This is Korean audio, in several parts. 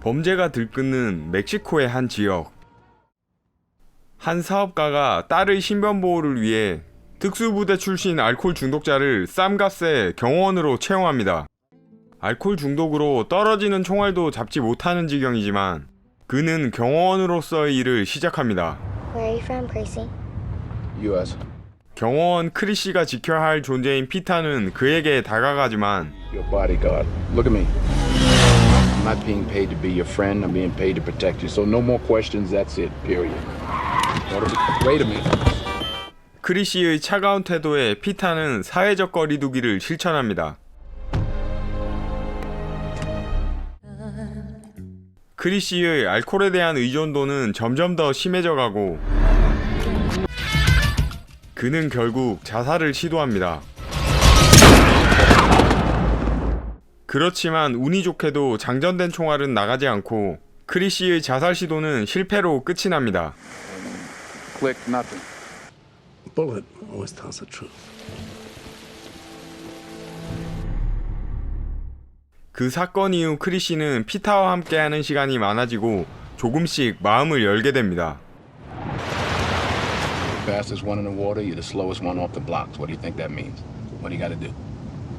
범죄가 들끓는 멕시코의 한 지역. 한 사업가가 딸의 신변 보호를 위해 특수부대 출신 알코올 중독자를 쌈값에 경호원으로 채용합니다. 알코올 중독으로 떨어지는 총알도 잡지 못하는 지경이지만 그는 경호원으로서의 일을 시작합니다. Where are you from, Percy? U.S. 경호원 크리시가 지켜야 할 존재인 피타는 그에게 다가가지만 Your bodyguard. Look at me. I'm not being paid to be your friend. I'm being paid to protect you. So no more questions. That's it. Period. Wait a minute. 크리시의 차가운 태도에 피타는 사회적 거리두기를 실천합니다. 크리시의 알코올에 대한 의존도는 점점 더 심해져 가고 그는 결국 자살을 시도합니다. 그렇지만 운이 좋게도 장전된 총알은 나가지 않고 크리시의 자살 시도는 실패로 끝이 납니다. 그 사건 이후 크리시는 피타와 함께하는 시간이 많아지고 조금씩 마음을 열게 됩니다. Fastest one in the water. You're the slowest one off the blocks. What do you think that means? What do you got to do?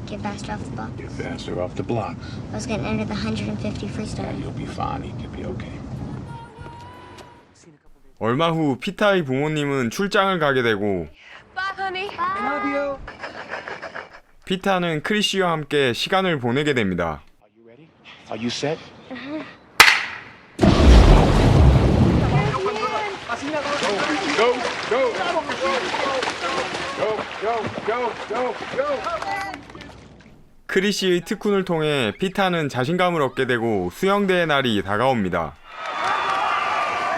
Get faster off the block. Get faster off the blocks. I was gonna enter the 150 Yeah, freestyle. you'll be fine. You'll be okay. 얼마 후 피타의 부모님은 출장을 가게 되고. 피타는 크리시와 함께 시간을 보내게 됩니다. Are you ready? Are you set? Go, go, go, go, go, go, go, go. 크리시의 특훈을 통해 피타는 자신감을 얻게 되고 수영대의 날이 다가옵니다.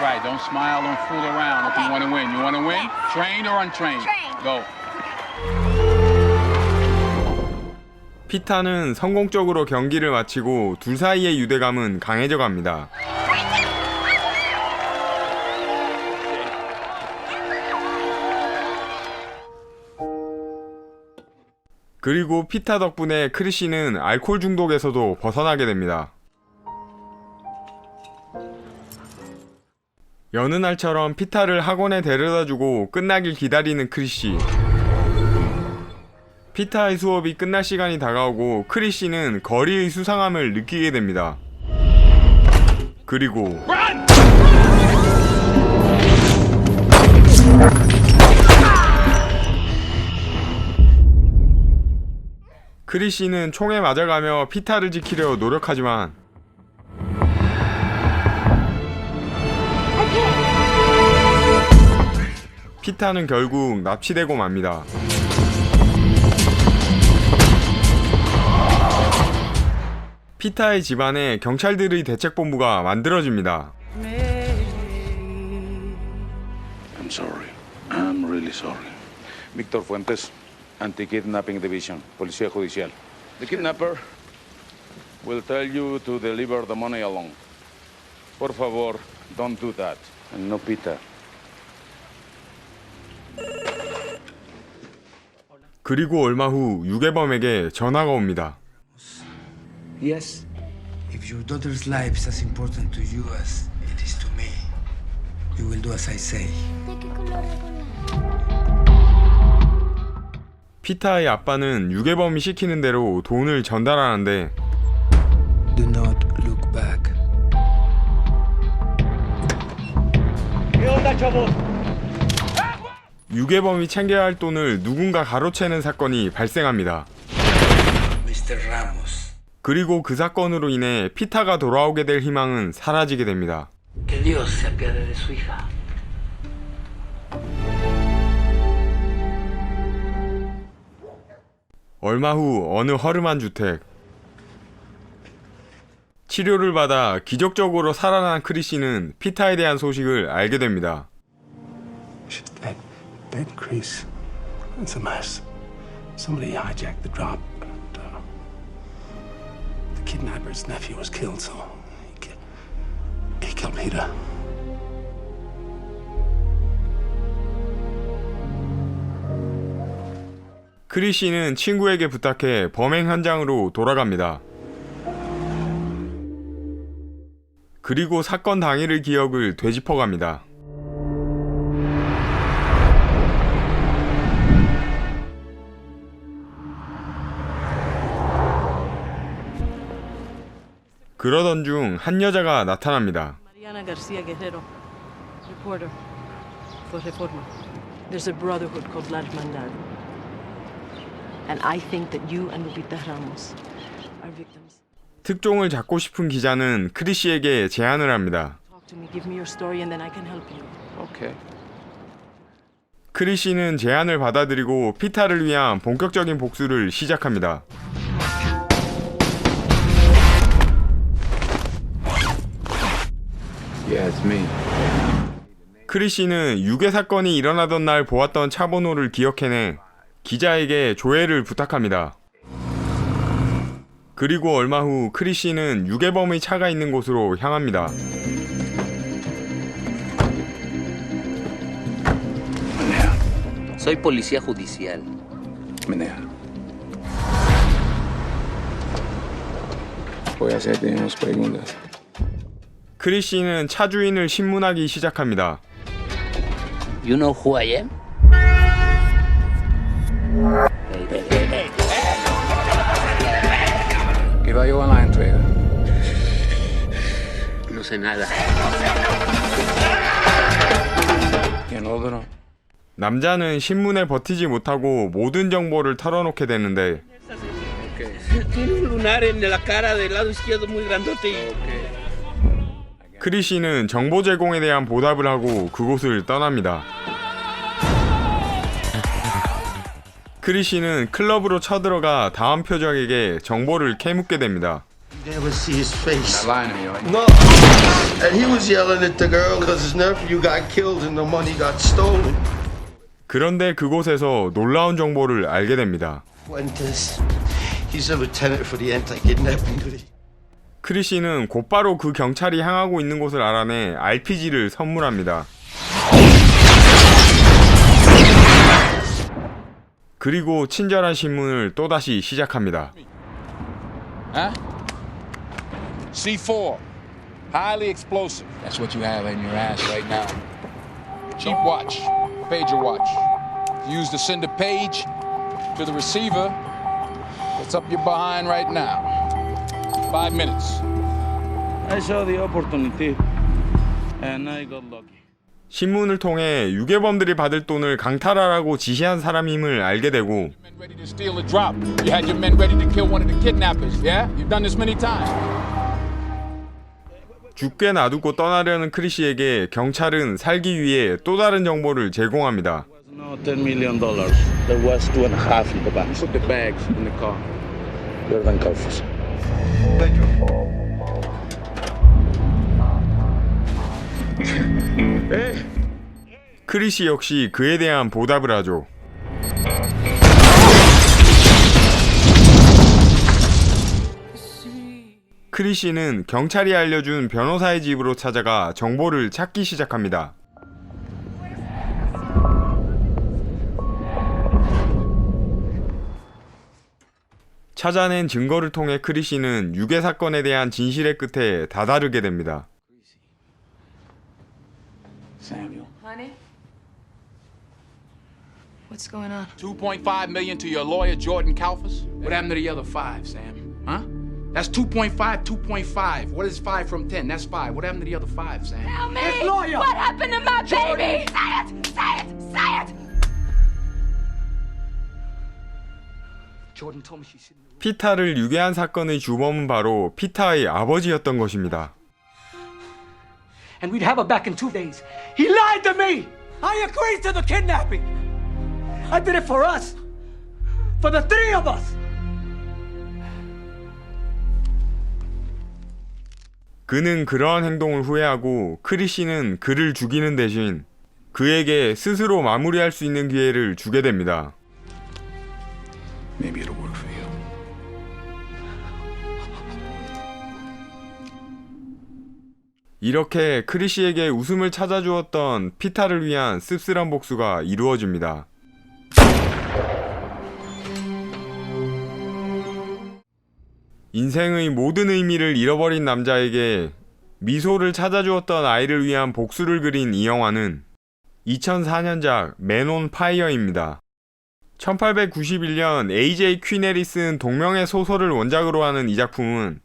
Right, don't smile, don't fool around if you want to win. You want to win? Trained or untrained? Go. 피타는 성공적으로 경기를 마치고 둘 사이의 유대감은 강해져 갑니다. 그리고 피타 덕분에 크리시는 알코올 중독에서도 벗어나게 됩니다. 여느 날처럼 피타를 학원에 데려다주고 끝나길 기다리는 크리시. 피타의 수업이 끝날 시간이 다가오고 크리시는 거리의 수상함을 느끼게 됩니다. 그리고 크리시는 총에 맞아가며 피타를 지키려 노력하지만 피타는 결국 납치되고 맙니다. 피타의 집안에 경찰들의 대책본부가 만들어집니다. I'm sorry. I'm really sorry. Víctor Fuentes, Anti-Kidnapping Division, Policía Judicial. The kidnapper will tell you to deliver the money alone. Por favor, don't do that. And no pita. 그리고 얼마 후 유괴범에게 전화가 옵니다. Yes. If your daughter's life is as important to you as it is to me, you will do as I say. 피타의 아빠는 유괴범이 시키는 대로 돈을 전달하는데 Do not look back. 유괴범이 챙겨야 할 돈을 누군가 가로채는 사건이 발생합니다. Mr. Ramos. 그리고 그 사건으로 인해 피타가 돌아오게 될 희망은 사라지게 됩니다. 얼마 후 어느 허름한 주택 치료를 받아 기적적으로 살아난 크리시는 피타에 대한 소식을 알게 됩니다. Dead. Dead, Crease. It's a mess. Somebody hijacked the drop. And, uh, the kidnapper's nephew was killed, so he, he killed Peter. 크리시는 친구에게 부탁해 범행 현장으로 돌아갑니다. 그리고 사건 당일의 기억을 되짚어갑니다. 그러던 중 한 여자가 나타납니다. 특종을 잡고 싶은 기자는 크리시에게 제안을 합니다. Talk to me, give me your story, and then I can help you. Okay. 크리시는 제안을 받아들이고 피타를 위한 본격적인 복수를 시작합니다. Yeah, it's me. 크리시는 유괴 사건이 일어나던 날 보았던 차 번호를 기억해내 기자에게 조회를 부탁합니다. 그리고 얼마 후 크리시는 유괴범의 차가 있는 곳으로 향합니다. Soy policía judicial. Menea. Voy a hacerte unas preguntas. 크리시는 차 주인을 신문하기 시작합니다. You know who I am? ¿Qué va yo a la entrega? No sé nada. ¿Quién ordenó? 남자는 신문에 버티지 못하고 모든 정보를 털어놓게 되는데 Tiene un lunar en la cara del lado izquierdo muy grandote y... 크리시는 정보 제공에 대한 보답을 하고 그곳을 떠납니다. 크리시는 클럽으로 쳐들어가 다음 표적에게 정보를 캐묻게 됩니다. never see his face. Lying to me, right? No. And he was yelling at the girl because his nephew got killed and the money got stolen. 그런데 그곳에서 놀라운 정보를 알게 됩니다. Fuentes. He's a lieutenant for the anti-kidnapping duty. 크리시는 곧바로 그 경찰이 향하고 있는 곳을 알아내 RPG를 선물합니다. 그리고 친절한 신문을 또다시 시작합니다. Huh? C4. Highly explosive. That's what you have in your ass right now. Cheap watch. Pager watch. Use to send a page to the receiver. It's up your behind right now. Five minutes. I saw the opportunity and I got lucky. 신문을 통해 유괴범들이 받을 돈을 강탈하라고 지시한 사람임을 알게 되고. 죽게 놔두고 떠나려는 크리시에게 경찰은 살기 위해 또 다른 정보를 제공합니다. 크리시 역시 그에 대한 보답을 하죠. 크리시는 경찰이 알려준 변호사의 집으로 찾아가 정보를 찾기 시작합니다. 찾아낸 증거를 통해 크리시는 유괴 사건에 대한 진실의 끝에 다다르게 됩니다. Samuel. Honey? What's going on? 2.5 million to your lawyer, Jordan Kalfas. What happened to the other five, Sam? Huh? That's 2.5, 2.5. What is 5 from 10? That's 5. What happened to the other 5, Sam? Tell me! What happened to my baby? Say it! Say it! Say it! Jordan told me she's sitting 피타를 유괴한 사건의 주범은 바로 피타의 아버지였던 것입니다. And we'd have her back in two days. He lied to me! I agreed to the kidnapping! I did it for us! For the three of us! 그는 그러한 행동을 후회하고 크리시는 그를 죽이는 대신 그에게 스스로 마무리할 수 있는 기회를 주게 됩니다. Maybe it'll 이렇게 크리시에게 웃음을 찾아주었던 피타를 위한 씁쓸한 복수가 이루어집니다. 인생의 모든 의미를 잃어버린 남자에게 미소를 찾아주었던 아이를 위한 복수를 그린 이 영화는 2004년작 맨온 파이어입니다. 1891년 AJ 퀴넬이 쓴 동명의 소설을 원작으로 하는 이 작품은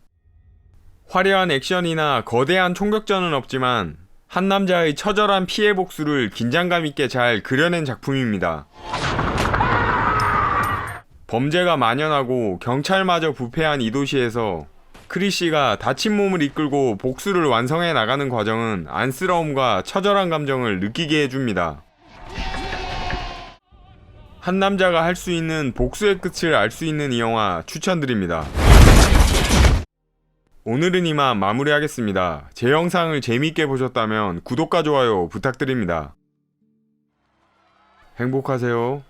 화려한 액션이나 거대한 총격전은 없지만 한 남자의 처절한 피해 복수를 긴장감 있게 잘 그려낸 작품입니다. 범죄가 만연하고 경찰마저 부패한 이 도시에서 크리시가 다친 몸을 이끌고 복수를 완성해 나가는 과정은 안쓰러움과 처절한 감정을 느끼게 해줍니다. 한 남자가 할 수 있는 복수의 끝을 알 수 있는 이 영화 추천드립니다. 오늘은 이만 마무리하겠습니다. 제 영상을 재미있게 보셨다면 구독과 좋아요 부탁드립니다. 행복하세요.